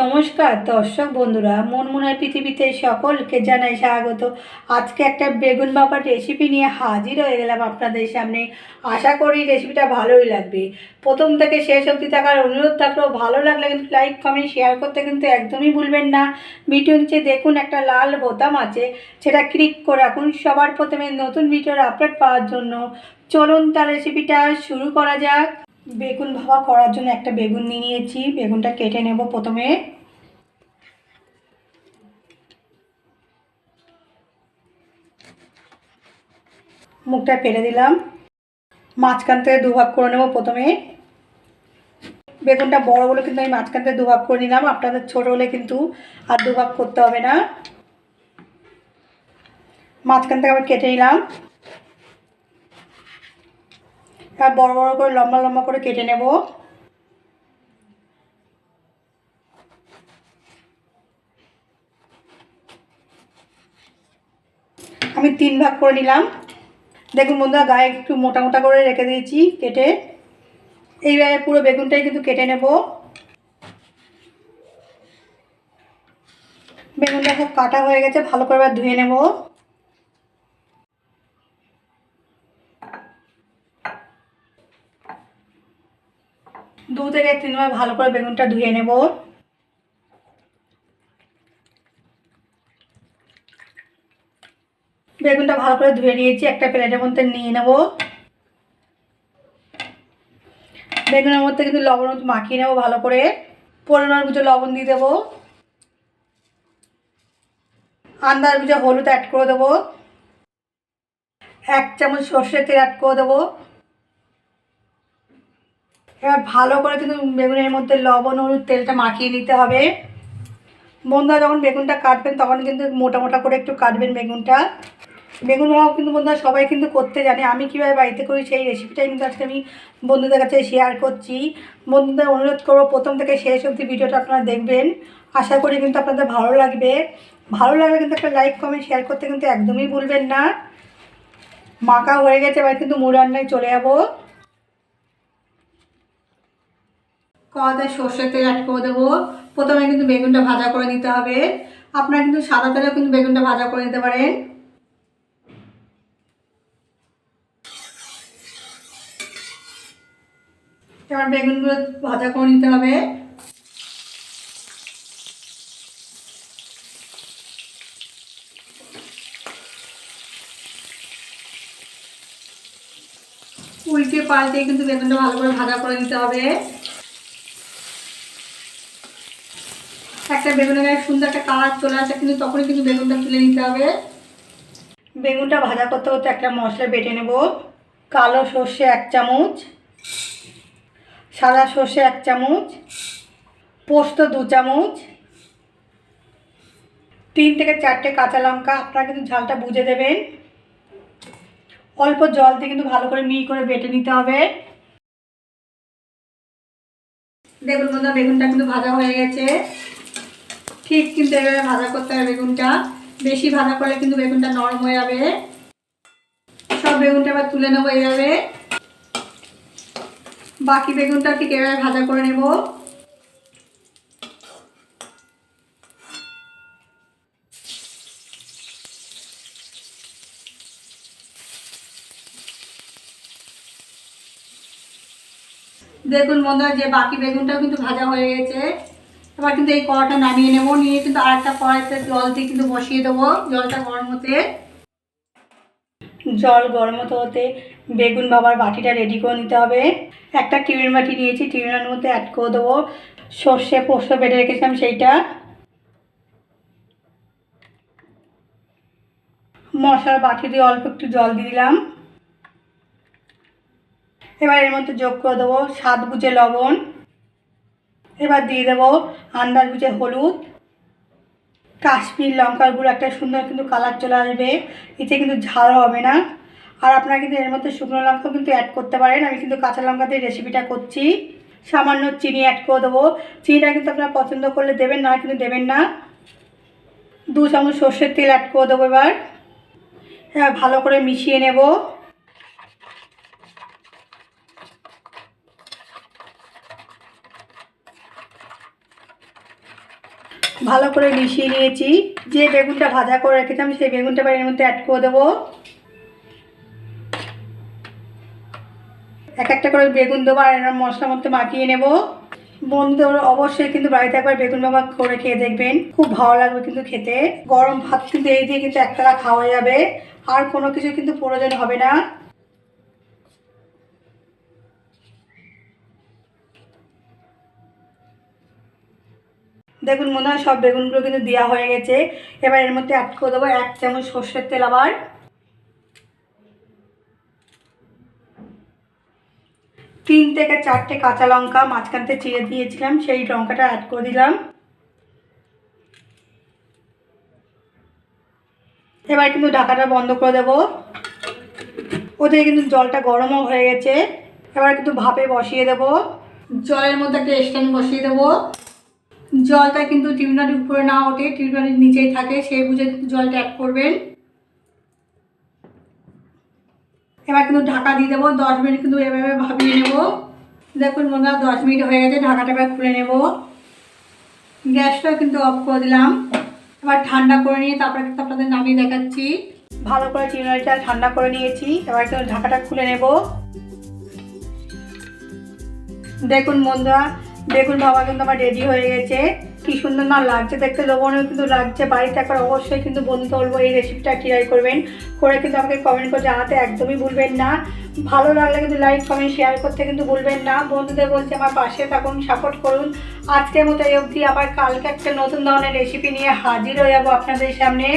নমস্কার, দর্শক বন্ধুরা মনমোনার পৃথিবীতে সকলকে জানাই স্বাগত। আজকে একটা বেগুন বাবার রেসিপি নিয়ে হাজির হয়ে গেলাম আপনাদের সামনে। আশা করি রেসিপিটা ভালোই লাগবে। প্রথম থেকে শেষ অবধি থাকার অনুরোধ থাকলেও ভালো লাগলে কিন্তু লাইক কমেন্ট শেয়ার করতে কিন্তু একদমই ভুলবেন না। ভিডিও নিচে দেখুন একটা লাল বোতাম আছে, সেটা ক্লিক করে রাখুন। সবার প্রথমে নতুন ভিডিওর আপলোড পাওয়ার জন্য। চলুন তার রেসিপিটা শুরু করা যাক। বেগুন ভাপা করার জন্য একটা বেগুন নিয়ে নিয়েছি। বেগুনটা কেটে নেব প্রথমে। মুখটা পেরে দিলাম। মাঝখান থেকে দুভাগ করে নেব প্রথমে। বেগুনটা বড় বলে কিন্তু আমি মাঝখান থেকে দুভাগ করে নিলাম। আপনাদের ছোট হলে কিন্তু আর দুভাগ করতে হবে না। মাঝখান থেকে আবার কেটে নিলাম। আর বড় বড় করে, লম্বা লম্বা করে কেটে নেব। আমি তিন ভাগ করে নিলাম। দেখুন বন্ধুরা, গায়ে একটু মোটা মোটা করে রেখে দিয়েছি কেটে। এইভাবে পুরো বেগুনটাই কিন্তু কেটে নেব। বেগুনটা সব কাটা হয়ে গেছে, ভালো করে ধুয়ে নেব দু থেকে তিনবার ভালো করে বেগুনটা ধুয়ে নেব। বেগুনটা ভালো করে ধুয়ে নিয়েছি, একটা প্লেটের মধ্যে নিয়ে নেব। বেগুনের মধ্যে কিন্তু লবণ মাখিয়ে নেব ভালো করে। পরিমাণ বুঝে লবণ দিয়ে দেবো। আন্দাজ বুঝে হলুদ অ্যাড করে দেবো। এক চামচ সর্ষের তেল অ্যাড করে দেবো। এবার ভালো করে কিন্তু বেগুনের মধ্যে লবণ, হলুদ, তেলটা মাখিয়ে নিতে হবে। বন্ধুরা, যখন বেগুনটা কাটবেন, তখন কিন্তু মোটা মোটা করে একটু কাটবেন বেগুনটা। বেগুন ভাও কিন্তু বন্ধুরা সবাই কিন্তু করতে জানে। আমি কীভাবে বাড়িতে করি সেই রেসিপিটাই কিন্তু আজকে আমি বন্ধুদের কাছে শেয়ার করছি। বন্ধুদের অনুরোধ করব, প্রথম থেকে শেষ অবধি ভিডিওটা আপনারা দেখবেন। আশা করি কিন্তু আপনাদের ভালো লাগবে। ভালো লাগলে কিন্তু একটা লাইক কমেন্ট শেয়ার করতে কিন্তু একদমই ভুলবেন না। মাখা হয়ে গেছে, এবার কিন্তু মুড় রান্নায় চলে যাব। কড়াতে সর্ষের তেল অ্যাড করে দেবো। প্রথমে কিন্তু বেগুনটা ভাজা করে নিতে হবে। আপনারা কিন্তু সাদা তেলেও কিন্তু বেগুনটা ভাজা করে নিতে পারেন। এবার বেগুনগুলো ভাজা করে নিতে হবে। উল্টে পাল্টে কিন্তু বেগুনটা ভালো করে ভাজা করে নিতে হবে। একটা বেগুনের গায়ে সুন্দর একটা কালার চলে আসে কিন্তু তখনই কিন্তু বেগুনটা তুলে নিতে হবে। বেগুনটা ভাজা করতে করতে একটা মশলা বেটে নেব। কালো সর্ষে এক চামচ সাদা সর্ষে এক চামচ পোস্ত দু চামচ তিন থেকে চারটে কাঁচা লঙ্কা। আপনারা কিন্তু ঝালটা বুঝে দেবেন। অল্প জল দিয়ে কিন্তু ভালো করে মিহি করে বেটে নিতে হবে। দেখুন বন্ধুরা বেগুনটা কিন্তু ভাজা হয়ে গেছে। ঠিক কিন্তু এভাবে ভাজা করতে হবে বেগুনটা। বেশি ভাজা করলে কিন্তু বেগুনটা নরম হয়ে যাবে। সব বেগুনটা আবার তুলে নেব এইভাবে। বাকি বেগুনটা ঠিক এভাবে ভাজা করে নেব। দেখুন বন্ধুরা, যে বাকি বেগুনটাও কিন্তু ভাজা হয়ে গেছে। এবার কিন্তু এই কড়াটা নামিয়ে নেব। নিয়ে কিন্তু আর একটা কড়াইতে জল দিয়ে কিন্তু বসিয়ে দেবো। জলটা গরম হতে জল গরম হতে হতে বেগুন বাবার বাটিটা রেডি করে নিতে হবে। একটা টিউন বাটি নিয়েছি টিউনের মধ্যে অ্যাড করে দেবো। সর্ষে পোস্ত বেটে রেখেছিলাম সেইটা। মশলার বাটি দিয়ে অল্প একটু জল দিয়ে দিলাম। এবার এর মধ্যে যোগ করে দেবো স্বাদ বুঝে লবণ। এবার দিয়ে দেবো আন্দাজ বুঝে হলুদ। কাশ্মীর লঙ্কার গুঁড়ো, একটা সুন্দর কিন্তু কালার চলে আসবে। এতে কিন্তু ঝাল হবে না। আর আপনারা কিন্তু এর মধ্যে শুকনো লঙ্কা কিন্তু অ্যাড করতে পারেন। আমি কিন্তু কাঁচা লঙ্কা দিয়ে রেসিপিটা করছি। সামান্য চিনি অ্যাড করে দেবো। চিনিটা কিন্তু আপনারা পছন্দ করলে দেবেন, না কিন্তু দেবেন না। দু চামচ সর্ষের তেল অ্যাড করে দেবো এবার ভালো করে মিশিয়ে নেব। ভালো করে মিশিয়ে নিয়েছি। যে বেগুনটা ভাজা করে রেখেছিলাম, সেই বেগুনটা এবার এর মধ্যে অ্যাড করে দেবো। এক একটা করে বেগুন দেবো আর এরকম মশলার মধ্যে মাখিয়ে নেব। বন্ধুরা, অবশ্যই কিন্তু বাড়িতে একবার বেগুন বাবা করে খেয়ে দেখবেন। খুব ভালো লাগবে কিন্তু খেতে। গরম ভাত কিন্তু এই দিয়ে কিন্তু একতলা খাওয়া যাবে। আর কোনো কিছু কিন্তু প্রয়োজন হবে না। দেখুন মনে হয় সব বেগুনগুলো কিন্তু দেওয়া হয়ে গেছে। এবার এর মধ্যে অ্যাড করে দেবো এক চামচ সর্ষের তেল আবার। তিন থেকে চারটে কাঁচা লঙ্কা মাঝখান চিড়ে দিয়েছিলাম, সেই লঙ্কাটা অ্যাড করে দিলাম। এবার কিন্তু ঢাকাটা বন্ধ করে দেবো। ওদিকে কিন্তু জলটা গরমও হয়ে গেছে। এবার কিন্তু ভাপে বসিয়ে দেবো। জলের মধ্যে একটা স্ট্যান্ড বসিয়ে দেবো। জলটা কিন্তু টিউনারির উপরে না ওঠে টিউনারির নিচেই থাকে সেই বুঝে কিন্তু জলটা অ্যাড করবেন। এবার কিন্তু ঢাকা দিয়ে দেবো, দশ মিনিট কিন্তু এভাবে ভাবিয়ে নেব। দেখুন হয় দশ মিনিট হয়ে গেছে, ঢাকাটা এবার খুলে নেব। গ্যাসটাও কিন্তু অফ করে দিলাম। এবার ঠান্ডা করে নিয়ে তারপরে কিন্তু আপনাদের নামিয়ে দেখাচ্ছি। ভালো করে চিংড়িটা ঠান্ডা করে নিয়েছি, এবার কিন্তু ঢাকাটা খুলে নেব। দেখুন বন্ধুরা বেগুন ভাবা কিন্তু আমার রেডি হয়ে গেছে। কি সুন্দর না লাগছে দেখতে, লোভনীয় কিন্তু লাগছে। বাড়িতে একবার অবশ্যই কিন্তু বন্ধুকে বলব এই রেসিপিটা ট্রাই করবেন। করে কিন্তু আমাকে কমেন্ট করে জানাতে একদমই ভুলবেন না। ভালো লাগলে কিন্তু লাইক কমেন্ট শেয়ার করতে কিন্তু ভুলবেন না। বন্ধুদের বলছি আমার পাশে থাকুন সাপোর্ট করুন। আজকের মতো এই অবধি আবার কালকে একটা নতুন ধরনের রেসিপি নিয়ে হাজির হয়ে যাব আপনাদের সামনে।